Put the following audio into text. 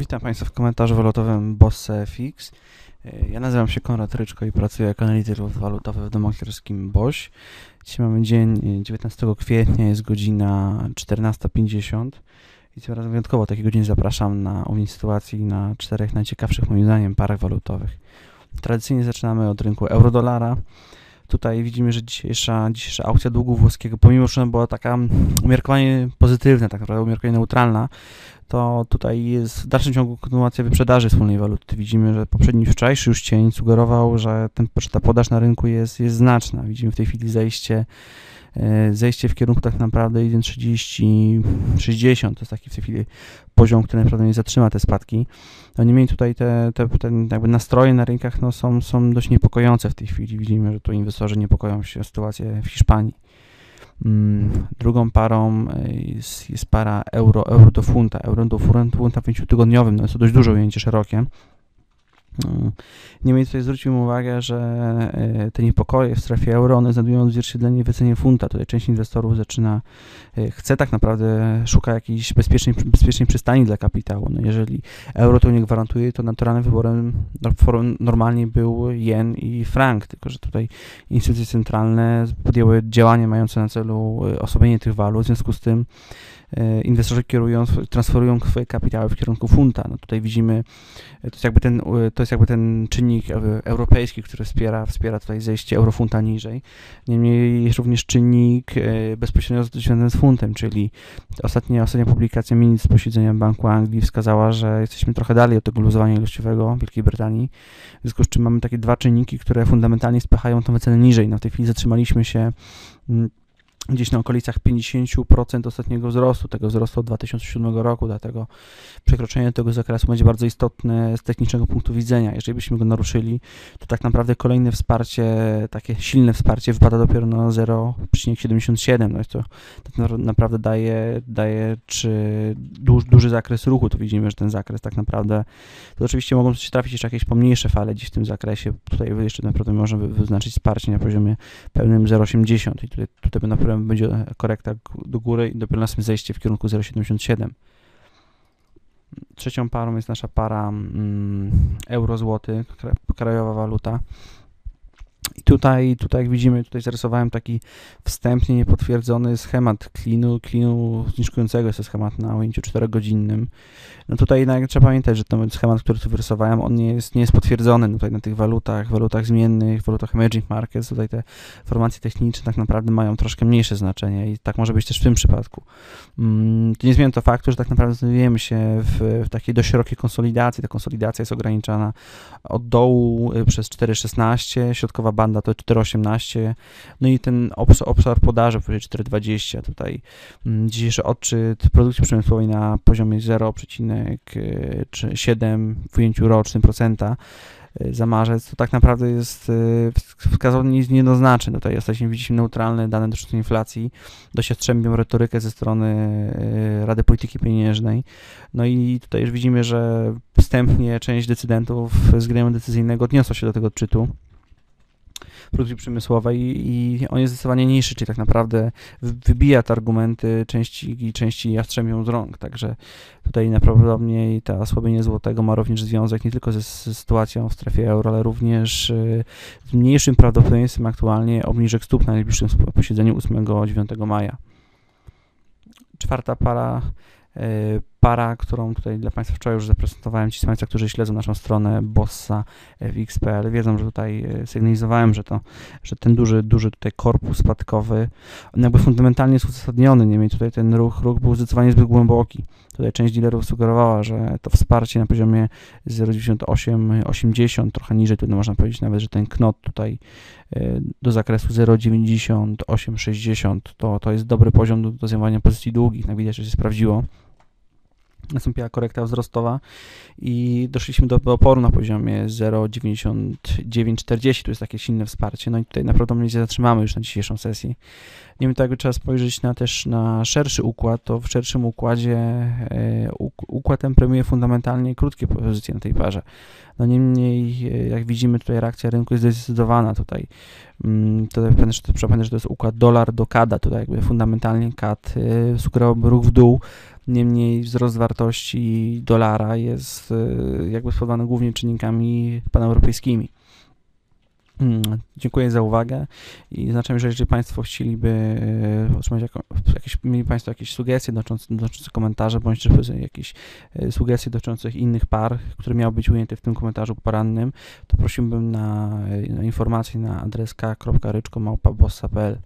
Witam Państwa w komentarzu walutowym Bosse FX. Ja nazywam się Konrad Ryczko i pracuję jako analityk walutowy w domaklerskim BOŚ. Dzisiaj mamy dzień 19 kwietnia, jest godzina 14.50 i tym razem wyjątkowo takiej godziny zapraszam na omówienie sytuacji na czterech najciekawszych moim zdaniem parach walutowych. Tradycyjnie zaczynamy od rynku euro-dolara. Tutaj widzimy, że dzisiejsza, dzisiejsza aukcja długu włoskiego, pomimo że ona była taka umiarkowanie pozytywna, tak naprawdę umiarkowanie neutralna, to tutaj jest w dalszym ciągu kontynuacja wyprzedaży wspólnej waluty. Widzimy, że poprzedni wczorajszy już cień sugerował, że, ten, ta podaż na rynku jest, jest znaczna. Widzimy w tej chwili zejście e, zejście w kierunku tak naprawdę 1,30-60 to jest taki w tej chwili poziom, który naprawdę nie zatrzyma te spadki. No niemniej tutaj te, te, te jakby nastroje na rynkach no, są, są dość niepokojące w tej chwili. Widzimy, że tu inwestorzy niepokoją się o sytuację w Hiszpanii. Mm, drugą parą e, jest, jest para euro, euro do funta. Euro do funta w pięciotygodniowym, no jest to dość duże ujęcie szerokie. Mm, niemniej tutaj zwróćmy uwagę, że e, te niepokoje w strefie euro, one znajdują odzwierciedlenie w cenie funta. Tutaj część inwestorów zaczyna, e, chce tak naprawdę, szuka jakiejś bezpiecznej, bezpiecznej przystani dla kapitału. No jeżeli euro to nie gwarantuje, to naturalnym wyborem no, normalnie był jen i frank, tylko że tutaj instytucje centralne podjęły działania mające na celu e, osłabienie tych walut, w związku z tym inwestorzy kierują, transferują swoje kapitały w kierunku funta. No tutaj widzimy, e, to jest jakby ten, e, to jest jakby ten czynnik europejski, który wspiera, wspiera tutaj zejście eurofunta niżej. Niemniej jest również czynnik bezpośrednio związany z funtem, czyli ostatnia, ostatnia publikacja minut z posiedzenia Banku Anglii wskazała, że jesteśmy trochę dalej od tego luzowania ilościowego Wielkiej Brytanii, w związku z czym mamy takie dwa czynniki, które fundamentalnie spychają tą wycenę niżej. No w tej chwili zatrzymaliśmy się mm, gdzieś na okolicach 50% ostatniego wzrostu, tego wzrostu od 2007 roku, dlatego przekroczenie tego zakresu będzie bardzo istotne z technicznego punktu widzenia. Jeżeli byśmy go naruszyli, to tak naprawdę kolejne wsparcie, takie silne wsparcie wypada dopiero na 0,77. No jest to tak naprawdę daje, daje czy duży, duży zakres ruchu, to widzimy, że ten zakres tak naprawdę, to oczywiście mogą się trafić jeszcze jakieś pomniejsze fale dziś w tym zakresie, tutaj jeszcze naprawdę możemy wyznaczyć wsparcie na poziomie pełnym 0,80 i tutaj, tutaj będą będzie korekta do góry i dopiero następne zejście w kierunku 0,77. Trzecią parą jest nasza para mm, euro-złoty, krajowa waluta. I tutaj, tutaj jak widzimy, tutaj zarysowałem taki wstępnie niepotwierdzony schemat klinu, klinu zniżkującego, jest to schemat na ujęciu 4-godzinnym. No tutaj jednak trzeba pamiętać, że ten schemat, który tu wyrysowałem, on nie jest, nie jest potwierdzony no tutaj na tych walutach, walutach zmiennych, walutach emerging markets, tutaj te informacje techniczne tak naprawdę mają troszkę mniejsze znaczenie i tak może być też w tym przypadku. Mm, nie zmienia to faktu, że tak naprawdę znajdujemy się w, w takiej dość szerokiej konsolidacji, ta konsolidacja jest ograniczana od dołu y, przez 4,16, środkowa banda to 4,18, no i ten obszar podaży powyżej 4,20, tutaj mm, dzisiejszy odczyt produkcji przemysłowej na poziomie 0,7 w ujęciu rocznym procenta y, za marzec, to tak naprawdę jest wskazany jest niejednoznaczny. Tutaj jesteśmy widzimy neutralne dane dotyczące inflacji, dość ostrzębną retorykę ze strony Rady Polityki Pieniężnej. No i tutaj już widzimy, że wstępnie część decydentów z gremium decyzyjnego odniosła się do tego odczytu produkcji przemysłowej i on jest zdecydowanie niższy, czyli tak naprawdę wybija te argumenty części, części jastrzębią z rąk, także tutaj najprawdopodobniej ta osłabienie złotego ma również związek nie tylko ze, ze sytuacją w strefie euro, ale również y, z mniejszym prawdopodobieństwem aktualnie obniżek stóp na najbliższym posiedzeniu 8-9 maja. Czwarta para y, para, którą tutaj dla Państwa wczoraj już zaprezentowałem. Ci z Państwa, którzy śledzą naszą stronę bossa w XPL, wiedzą, że tutaj e, sygnalizowałem, że, to, że ten duży, duży tutaj korpus spadkowy, on jakby fundamentalnie jest uzasadniony, niemniej tutaj ten ruch, ruch był zdecydowanie zbyt głęboki. Tutaj część dealerów sugerowała, że to wsparcie na poziomie 0,98-80, trochę niżej, tutaj można powiedzieć nawet, że ten knot tutaj e, do zakresu 0,98-60 to, to jest dobry poziom do, do zajmowania pozycji długich, jak widać, że się sprawdziło nastąpiła korekta wzrostowa i doszliśmy do oporu na poziomie 0,9940, tu jest takie silne wsparcie, no i tutaj naprawdę się zatrzymamy już na dzisiejszą sesję. Nie wiem, tak trzeba spojrzeć na też na szerszy układ, to w szerszym układzie e, układ ten premiuje fundamentalnie krótkie pozycje na tej parze. No niemniej, e, jak widzimy tutaj reakcja rynku jest zdecydowana tutaj. Mm, trzeba pamiętać, że to jest układ dolar do kada, tutaj jakby fundamentalnie kad e, sugerowałby ruch w dół, niemniej wzrost wartości dolara jest jakby spowodowany głównie czynnikami paneuropejskimi. Hmm, dziękuję za uwagę i zaznaczam, że jeżeli Państwo chcieliby e, otrzymać jako, jakieś, mieli Państwo jakieś sugestie dotyczące, dotyczące komentarza, bądź jakieś e, sugestie dotyczące innych par, które miały być ujęte w tym komentarzu porannym, to prosiłbym na, na informacje na adres k.ryczko.małpa.bossa.pl